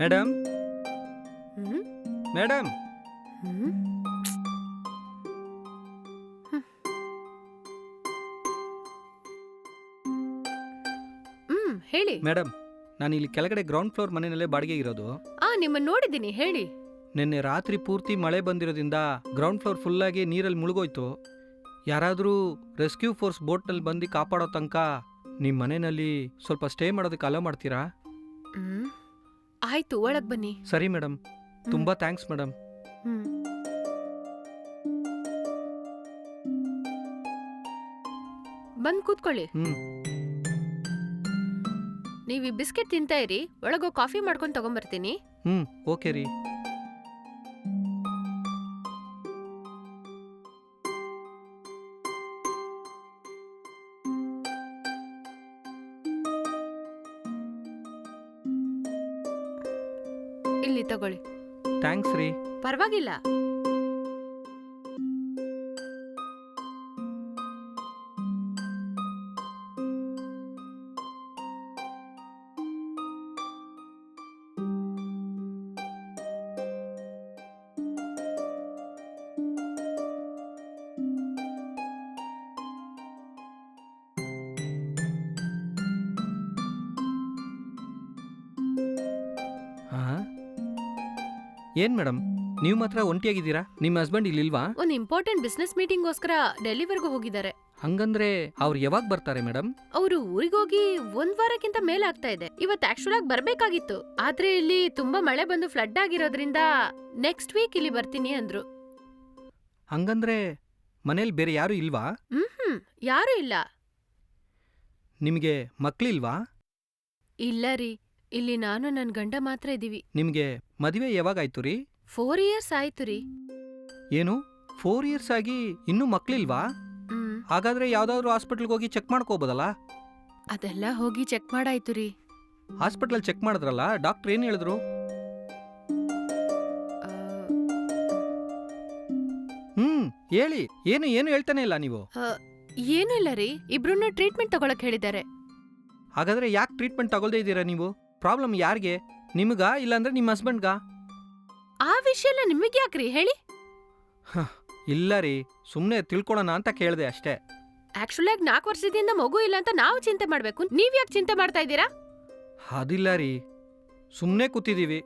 Madam? ಹ್ಮ್? Madam? ಹ್ಮ್. ಹ್ಮ್ ಹೇಳಿ. Madam ನಾನು ಇಲ್ಲಿ ಕೆಳಗಡೆ ಗ್ರೌಂಡ್ ಫ್ಲೋರ್ ಮನೆಯಲ್ಲೇ ಬಾಡಿಗೆ ಇರೋದು. ಆ ನಿಮ್ಮನ್ನ ನೋಡಿದ್ದೀನಿ ಹೇಳಿ. ನಿನ್ನೆ ರಾತ್ರಿ ಪೂರ್ತಿ ಮಳೆ ಬಂದಿರೋದ್ರಿಂದ ಗ್ರೌಂಡ್ ಫ್ಲೋರ್ ಫುಲ್ಲಾಗಿ ನೀರಲ್ಲಿ ಮುಳುಗೋಯ್ತು. ಯಾರಾದರೂ ರೆಸ್ಕ್ಯೂ ಫೋರ್ಸ್ ಬೋಟ್ನಲ್ಲಿ ಬಂದು ಕಾಪಾಡೋ ತನಕ ನಿಮ್ಮ ಮನೆಯಲ್ಲಿ ಸ್ವಲ್ಪ ಸ್ಟೇ ಮಾಡೋದಕ್ಕೆ ಅಲೋ ಮಾಡ್ತೀರಾ? ಹ್ಮ್. ಆಯ್ತು ಒಳಗ್ ಬನ್ನಿ. ಸರಿ ಮೇಡಮ್. ತುಂಬಾ ಥ್ಯಾಂಕ್ಸ್ ಮೇಡಮ್. ಹ್ಮ್. ಬಂದ್ ಕೂತ್ಕೊಳ್ಳಿ. ಹ್ಞೂ ನೀವು ಈ ಬಿಸ್ಕೆಟ್ ತಿಂತಾ ಇರಿ ಒಳಗೋ ಕಾಫಿ ಮಾಡ್ಕೊಂಡು ತಗೊಂಬರ್ತೀನಿ. ಹ್ಮ್ ಓಕೆ ರೀ. ಇಲ್ಲಿ ತಗೊಳ್ಳಿ. ಥ್ಯಾಂಕ್ಸ್ ರೀ. ಪರವಾಗಿಲ್ಲ. ಏನು ಮೇಡಮ್ ನೀವು ಮಾತ್ರ ಒಂಟಿಯಾಗಿದ್ದೀರಾ? ನಿಮ್ಮ ಹಸ್ಬೆಂಡ್ ಇಲ್ಲಿಲ್ವಾ? ಒಂದ್ ಇಂಪಾರ್ಟೆಂಟ್ ಬಿಸ್ನೆಸ್ ಮೀಟಿಂಗ್ಗೋಸ್ಕರ ಡೆಲ್ಲಿವರೆಗೂ ಹೋಗಿದ್ದಾರೆ. ಹಂಗಂದ್ರೆ ಅವ್ರು ಯಾವಾಗ ಬರ್ತಾರೆ ಮೇಡಮ್ ಅವರು ಊರಿಗೋಗಿ ಒಂದ್ ವಾರಕ್ಕಿಂತ ಮೇಲೆ ಆಗ್ತಾ ಇದೆ. ಇವತ್ ಆಕ್ಚುಲ್ ಆಗಿ ಬರ್ಬೇಕಾಗಿತ್ತು. ಆದ್ರೆ ಇಲ್ಲಿ ತುಂಬಾ ಮಳೆ ಬಂದು ಫ್ಲಡ್ ಆಗಿರೋದ್ರಿಂದ ನೆಕ್ಸ್ಟ್ ವೀಕ್ ಇಲ್ಲಿ ಬರ್ತೀನಿ ಅಂದ್ರು. ಹಂಗಂದ್ರೆ ಮನೇಲಿ ಬೇರೆ ಯಾರು ಇಲ್ವಾ? ಹ್ಮ್ ಹ್ಮ್ ಯಾರು ಇಲ್ಲ. ನಿಮಗೆ ಮಕ್ಳಿಲ್ವಾ? ಇಲ್ಲ ರೀ. ಇಲ್ಲಿ ನಾನು ನನ್ ಗಂಡ ಮಾತ್ರ ಇದೀವಿ. ನಿಮಗೆ ಮದುವೆ ಯಾವಾಗಾಯ್ತು ರೀ? ಫೋರ್ ಇಯರ್ಸ್ ಆಯ್ತು ರೀ. ಏನು? ಫೋರ್ ಇಯರ್ಸ್ ಆಗಿ ಇನ್ನೂ ಮಕ್ಳಿಲ್ವಾ? ಹ್ಮ್. ಹಾಗಾದ್ರೆ ಯಾವ್ದಾದ್ರು ಹಾಸ್ಪಿಟ್ಲ್ಗೆ ಹೋಗಿ ಚೆಕ್ ಮಾಡ್ಕೋಬೋದಲ್ಲ? ಅದೆಲ್ಲ ಹೋಗಿ ಚೆಕ್ ಮಾಡಾಯ್ತು ರೀ. ಹಾಸ್ಪಿಟ್ಲಲ್ಲಿ ಚೆಕ್ ಮಾಡಿದ್ರಲ್ಲ ಡಾಕ್ಟರ್ ಏನು ಹೇಳಿದ್ರು? ಆ, ಹ್ಮ್ ಹೇಳಿ. ಏನು ಏನು ಹೇಳ್ತಾನೆ ಇಲ್ಲ ನೀವು? ಏನೂ ಇಲ್ಲ ರೀ. ಇಬ್ರು ಟ್ರೀಟ್ಮೆಂಟ್ ತಗೊಳಕ್ ಹೇಳಿದ್ದಾರೆ. ಹಾಗಾದ್ರೆ ಯಾಕೆ ಟ್ರೀಟ್ಮೆಂಟ್ ತಗೊಳ್ದೇ ಇದ್ದೀರಾ ನೀವು? ಪ್ರಾಬ್ಲಮ್ ಯಾರಿಗೆ? ನಿಮಗಾ ಇಲ್ಲಾಂದ್ರೆ ನಿಮ್ಮ ಹಸ್ಬೆಂಡ್ಗಾ ಆ ವಿಷಯ ಎಲ್ಲ ನಿಮಗೆ ಯಾಕ್ರಿ ಹೇಳಿ? ಇಲ್ಲ ರೀ ಸುಮ್ಮನೆ ತಿಳ್ಕೊಳ್ಳೋಣ ಅಂತ ಕೇಳಿದೆ ಅಷ್ಟೇ. ಆಕ್ಚುಲಿ ಆಗಿ ನಾಲ್ಕು ವರ್ಷದಿಂದ ಮಗು ಇಲ್ಲ ಅಂತ ನಾವು ಚಿಂತೆ ಮಾಡ್ಬೇಕು. ನೀವ್ ಯಾಕೆ ಚಿಂತೆ ಮಾಡ್ತಾ ಇದ್ದೀರಾ? ಅದಿಲ್ಲ ರೀ ಸುಮ್ಮನೆ ಕೂತಿದ್ದೀವಿ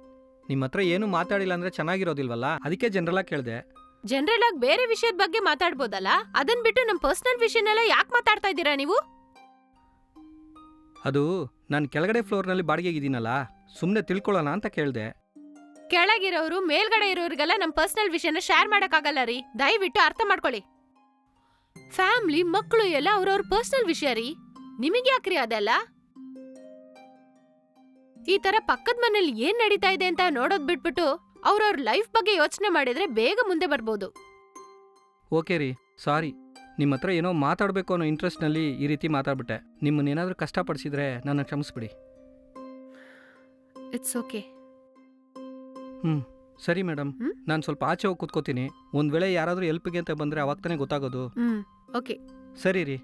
ನಿಮ್ಮ ಹತ್ರ ಏನು ಮಾತಾಡಿಲ್ಲ ಅಂದ್ರೆ ಚೆನ್ನಾಗಿರೋದಿಲ್ವಲ್ಲ? ಅದಕ್ಕೆ ಜನರಲಾಗಿ ಕೇಳಿದೆ. ಜನರಲ್ ಆಗಿ ಬೇರೆ ವಿಷಯದ ಬಗ್ಗೆ ಮಾತಾಡ್ಬೋದಲ್ಲ? ಅದನ್ ಬಿಟ್ಟು ನಮ್ ಪರ್ಸನಲ್ ವಿಷಯನೆಲ್ಲ ಯಾಕೆ ಮಾತಾಡ್ತಾ ಇದ್ದೀರಾ ನೀವು? ಅದು ನಾನು ಕೆಳಗಡೆ ಫ್ಲೋರ್ನಲ್ಲಿ ಬಾಡಿಗೆಗಿದ್ದೀನಲ್ಲ ಸುಮ್ಮನೆ ತಿಳ್ಕೊಳ್ಳೋಣ ಅಂತ ಕೇಳಿದೆ. ಕೆಳಗಿರೋರು ಮೇಲ್ಗಡೆ ಇರೋರಿಗೆಲ್ಲ ನಮ್ಮ ಪರ್ಸನಲ್ ವಿಷಯನ ಶೇರ್ ಮಾಡೋಕ್ಕಾಗಲ್ಲ ರೀ. ದಯವಿಟ್ಟು ಅರ್ಥ ಮಾಡ್ಕೊಳ್ಳಿ. ಫ್ಯಾಮ್ಲಿ ಮಕ್ಕಳು ಎಲ್ಲ ಅವ್ರವ್ರ ಪರ್ಸನಲ್ ವಿಷಯ ರೀ. ನಿಮಗೆ ಯಾಕ್ರಿ ಅದೆಲ್ಲ? ಈ ತರ ಪಕ್ಕದ ಮನೇಲಿ ಏನ್ ನಡೀತಾ ಇದೆ ಅಂತ ನೋಡೋದ್ ಬಿಟ್ಬಿಟ್ಟು ಅವ್ರವ್ರ ಲೈಫ್ ಬಗ್ಗೆ ಯೋಚನೆ ಮಾಡಿದ್ರೆ ಬೇಗ ಮುಂದೆ ಬರ್ಬೋದು. ಓಕೆ ರೀ ಸಾರಿ. ನಿಮ್ಮ ಹತ್ರ ಏನೋ ಮಾತಾಡಬೇಕು ಅನ್ನೋ ಇಂಟ್ರೆಸ್ಟ್ನಲ್ಲಿ ಈ ರೀತಿ ಮಾತಾಡ್ಬಿಟ್ಟೆ. ನಿಮ್ಮನ್ನೇನಾದರೂ ಕಷ್ಟಪಡಿಸಿದ್ರೆ ನನ್ನ ಕ್ಷಮಿಸ್ಬಿಡಿ. ಇಟ್ಸ್ ಓಕೆ ಹ್ಞೂ ಸರಿ ಮೇಡಮ್ ಹ್ಮ್? ನಾನು ಸ್ವಲ್ಪ ಆಚೆ ಹೋಗಿ ಕೂತ್ಕೋತೀನಿ. ಒಂದು ವೇಳೆ ಯಾರಾದರೂ ಎಲ್ಪಿಗೆ ಅಂತ ಬಂದರೆ ಅವಾಗ ತಾನೇ ಗೊತ್ತಾಗೋದು. ಹ್ಮ್ ಓಕೆ ಸರಿ ರೀ.